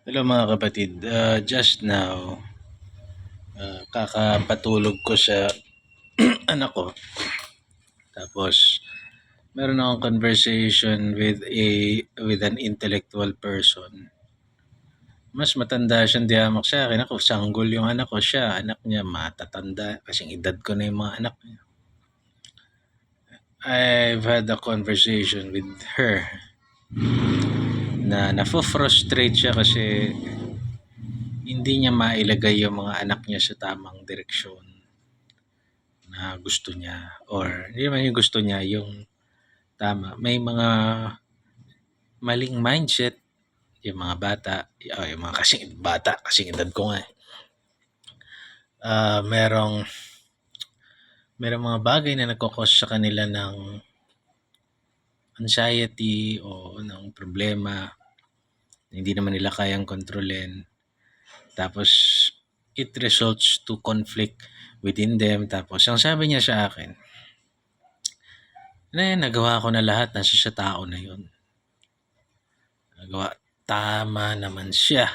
Hello mga kapatid, Ah, just now, ah, kakapatulog ko sa anak ko. Tapos, meron akong conversation with a with an intellectual person. Mas matanda siyang dihamak sa akin. Ako, sanggol yung anak ko. Siya, anak niya, matatanda. Kasing edad ko na yung mga anak niya. I've had a conversation with her na nafo-frustrate siya kasi hindi niya mailagay yung mga anak niya sa tamang direksyon na gusto niya. Or hindi naman yung gusto niya yung tama. May mga maling mindset yung mga bata oh, yung mga kasing bata kasing edad ko nga eh. Ah, merong merong mga bagay na nagkakos sa kanila ng anxiety o ng problema hindi naman nila kayang kontrolin tapos it results to conflict within them. Tapos, ang sabi niya sa akin, na nagawa ko na lahat, nasa sa tao na yun. Nagawa, tama naman siya.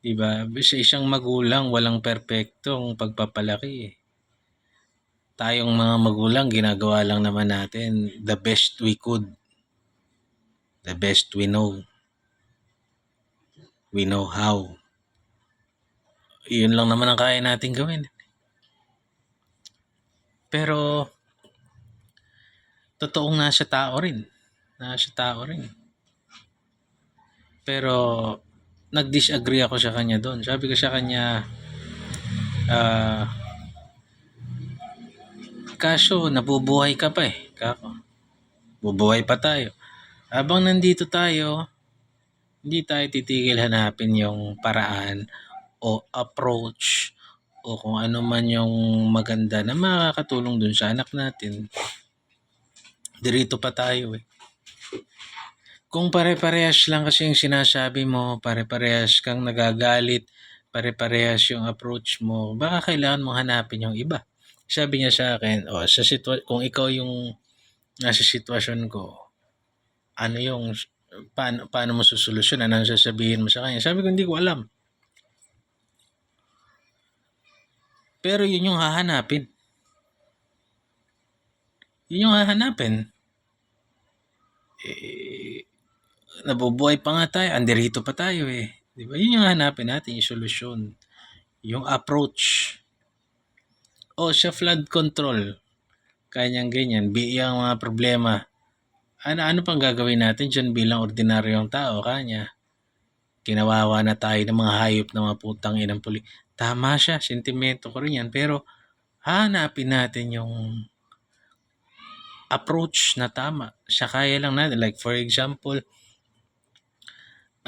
Diba? Sa isang magulang, walang perpektong pagpapalaki. Tayong mga magulang, ginagawa lang naman natin the best we could. The best we know. We know how. Yun lang naman ang kaya natin gawin. Pero, totoong nasa tao rin. Nasa tao rin. Pero, nag-disagree ako sa kanya doon. Sabi ko sa kanya, ah, kaso, nabubuhay ka pa eh. Kako. Bubuhay pa tayo. Habang nandito tayo, hindi tayo titigil hanapin yung paraan o approach o kung ano man yung maganda na makakatulong dun sa anak natin. Dirito pa tayo eh. Kung pare-parehas lang kasi yung sinasabi mo, pare-parehas kang nagagalit, pare-parehas yung approach mo, baka kailangan mong hanapin yung iba. Sabi niya sa akin, oh, sa sitwa- kung ikaw yung nasa sitwasyon ko, ano yung, paano, paano mo susolusyon, anong sasabihin mo sa kanya? Sabi ko, hindi ko alam. Pero yun yung hahanapin. Yun yung hahanapin. Eh, nabubuhay pa nga tayo, andirito pa tayo eh. Di ba? Yun yung hanapin natin, yung solusyon. Yung approach. O sa flood control, kanyang ganyan, biyang mga problema. Ano, ano pang gagawin natin dyan bilang ordinaryong tao, kanya? Kinawawa na tayo ng mga hayop ng mga putang inang puli. Tama siya, sentimento ko rin yan. Pero hanapin natin yung approach na tama. Siya kaya lang natin. Like for example,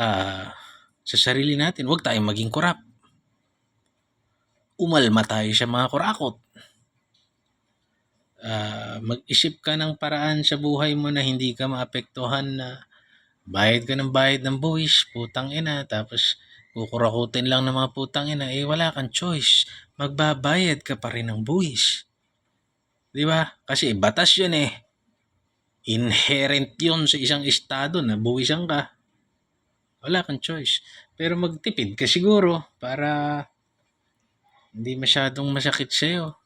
ah sa sarili natin, huwag tayong maging kurap. Umalma tayo sa mga kurakot. Ah, mag-isip ka ng paraan sa buhay mo na hindi ka maapektuhan na bayad ka ng bayad ng buwis, putang ina, tapos kukurakutin lang ng mga putang ina, eh wala kang choice. Magbabayad ka pa rin ng buwis. Di ba? Kasi batas yun eh. Inherent yun sa isang estado na buwisan ka. Wala kang choice. Pero magtipid ka siguro para hindi masyadong masakit sa'yo.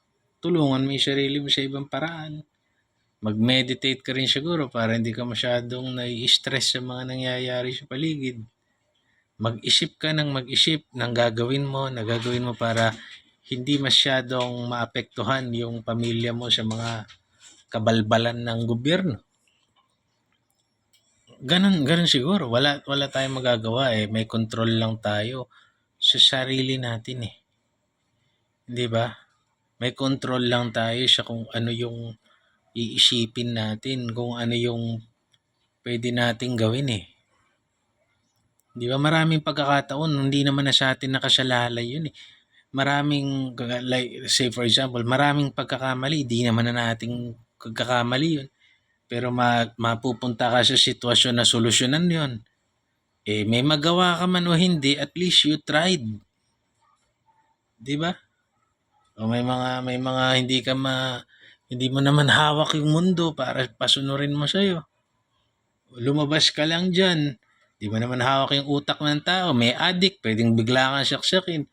Tulungan mo yung sarili mo sa ibang paraan. Mag-meditate ka rin siguro para hindi ka masyadong nai-stress sa mga nangyayari sa paligid. Mag-isip ka ng mag-isip ng gagawin mo, na gagawin mo para hindi masyadong maapektuhan yung pamilya mo sa mga kabalbalan ng gobyerno. Ganun, ganun siguro. Wala, wala tayong magagawa eh. May control lang tayo sa sarili natin eh. Di ba? May control lang tayo sa kung ano yung iisipin natin, kung ano yung pwede nating gawin eh. Di ba? Maraming pagkakataon, hindi naman na sa atin nakasalalay yun eh. Maraming, like, say for example, maraming pagkakamali, di naman na nating pagkakamali yun. Pero ma- mapupunta ka sa sitwasyon na solusyonan yun. Eh, may magawa ka man o hindi, at least you tried. Di ba? O may mga may mga hindi ka ma hindi mo naman hawak yung mundo para pasunurin mo sa'yo. Lumabas ka lang dyan. Di mo naman hawak yung utak ng tao. May addict, pwedeng bigla kang syaksakin.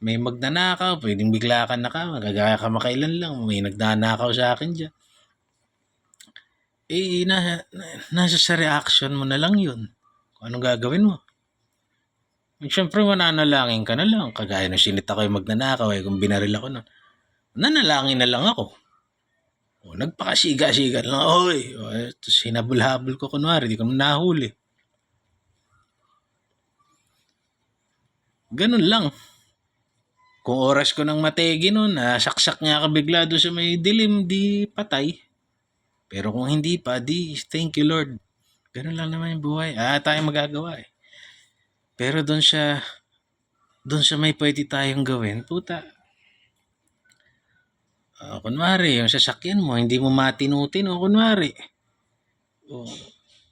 May magnanakaw, pwedeng bigla kang nakaw. Kagaya ka makailan lang, may nagnanakaw sa akin dyan. Eh, na, na, nasa sa reaction mo na lang yun. Kung anong gagawin mo. Siyempre, mananalangin ka na lang. Kagaya nung sinita ko yung magnanakaw, eh, kung binaril ako nun. Nanalangin na lang ako. O, nagpakasiga-siga lang. Oy! O, eh, Tapos hinabol-habol ko kunwari, di ko nahuli. Ganun lang. Kung oras ko nang mategi nun, saksak nga ka bigla doon sa may dilim, di patay. Pero kung hindi pa, di thank you Lord. Ganun lang naman yung buhay. Ah, tayo magagawa eh. Pero doon siya, doon siya may pwede tayong gawin. Puta. Uh, kunwari, yung sasakyan mo, hindi mo matinutin o kunwari. O,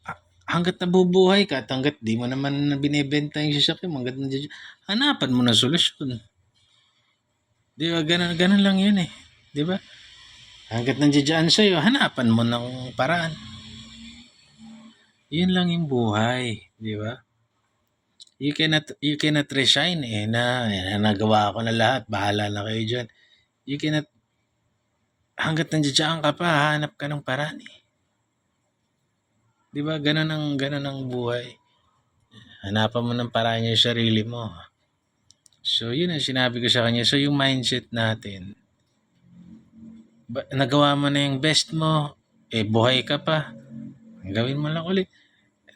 ah, hanggat nabubuhay ka at hanggat di mo naman binibenta yung sasakyan mo, hanggat nandiyan, hanapan mo na solusyon. Di ba? Ganun, ganun lang yun eh. Di ba? Hanggat nandiyan sa'yo, hanapan mo ng paraan. Yun lang yung buhay. Di ba? You cannot, you cannot resign eh na, na nagawa ko na lahat. Bahala na kayo dyan. You cannot, hanggat nandiyan ka pa, hanap ka ng paraan eh. Di ba? Ganun ang, ganun ang buhay. Hanapan mo ng paraan yung sarili mo. So, yun ang sinabi ko sa kanya. So, yung mindset natin, ba, nagawa mo na yung best mo, eh, buhay ka pa. Gawin mo lang ulit.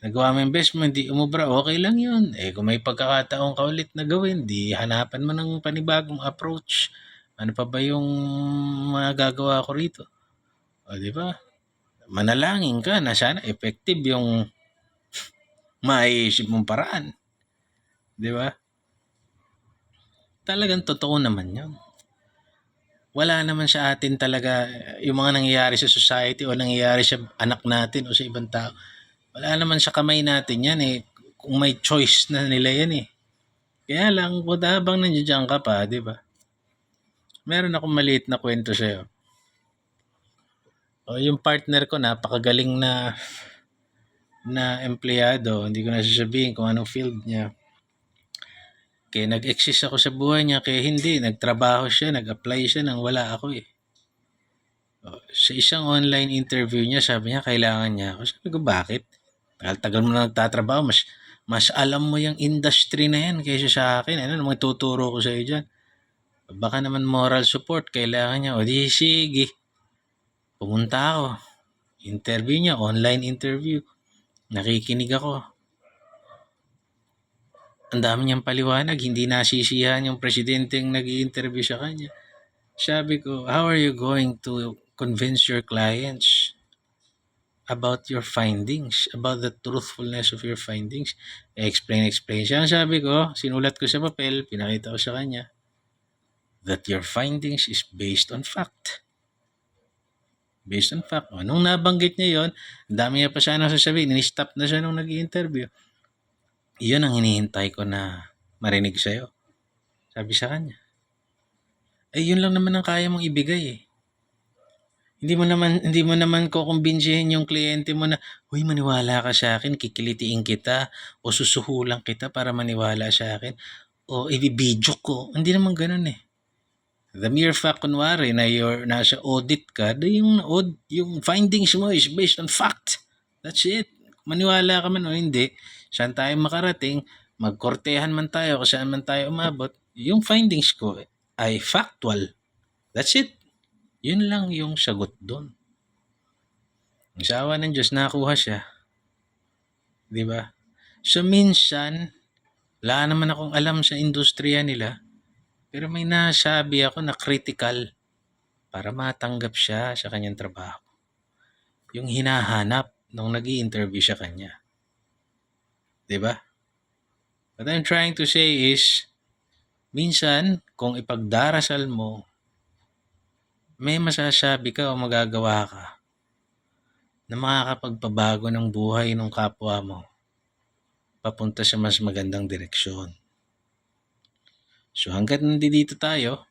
Nagawa mo mo, hindi umubra, okay lang yun. Eh, kung may pagkakataon ka ulit na gawin, di hanapan mo ng panibagong approach. Ano pa ba yung mga gagawa ko rito? O, di ba? Manalangin ka na sana effective yung maiisip mong paraan. Di ba? Talagang totoo naman yun. Wala naman sa atin talaga yung mga nangyayari sa society o nangyayari sa anak natin o sa ibang tao. Wala naman sa kamay natin yan eh. Kung may choice na nila yan eh. Kaya lang, kung habang nandiyan ka pa, di ba? Meron akong maliit na kwento sa'yo. O, yung partner ko, napakagaling na na empleyado. Hindi ko na sasabihin kung anong field niya. Kaya nag-exist ako sa buhay niya, kaya hindi. Nagtrabaho siya, nag-apply siya nang wala ako eh. Sa isang online interview niya, sabi niya, kailangan niya ako. Sabi ko, bakit? Tagal-tagal mo na nagtatrabaho, mas, mas alam mo yung industry na yan kaysa sa akin. Ano namang tuturo ko sa iyo dyan? Baka naman moral support, kailangan niya. O di, sige. Pumunta ako. Interview niya, online interview. Nakikinig ako. Ang dami niyang paliwanag, hindi nasisiyahan yung presidente yung nag interview sa kanya. Sabi ko, how are you going to convince your clients about your findings, about the truthfulness of your findings? Explain, explain siya. Ang sabi ko, sinulat ko sa papel, pinakita ko sa kanya, that your findings is based on fact. Based on fact. O, nung nabanggit niya yon, dami niya pa sana sasabihin, ni-stop na siya nung nag-interview. Iyon ang hinihintay ko na marinig sa'yo. Sabi sa kanya. Eh, yun lang naman ang kaya mong ibigay eh. Hindi mo naman hindi mo naman ko kumbinsihin yung kliyente mo na, "Uy, maniwala ka sa akin, kikilitiin kita o susuhulan kita para maniwala sa akin o ibibidyo ko." Hindi naman ganoon eh. The mere fact kunwari na you're nasa audit ka, yung aud, yung findings mo is based on fact. That's it. Maniwala ka man o hindi, saan tayo makarating, magkortehan man tayo, kung saan man tayo umabot, yung findings ko ay factual. That's it. Yun lang yung sagot doon. Ang sawa ng Diyos, nakuha siya. Di ba? So minsan, wala naman akong alam sa industriya nila, pero may nasabi ako na critical para matanggap siya sa kanyang trabaho. Yung hinahanap nung nag interview siya kanya. Di ba? What I'm trying to say is, minsan, kung ipagdarasal mo may masasabi ka o magagawa ka na makakapagpabago ng buhay ng kapwa mo papunta sa mas magandang direksyon. So hanggat nandito tayo,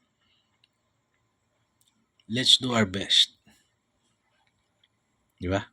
let's do our best. Di ba?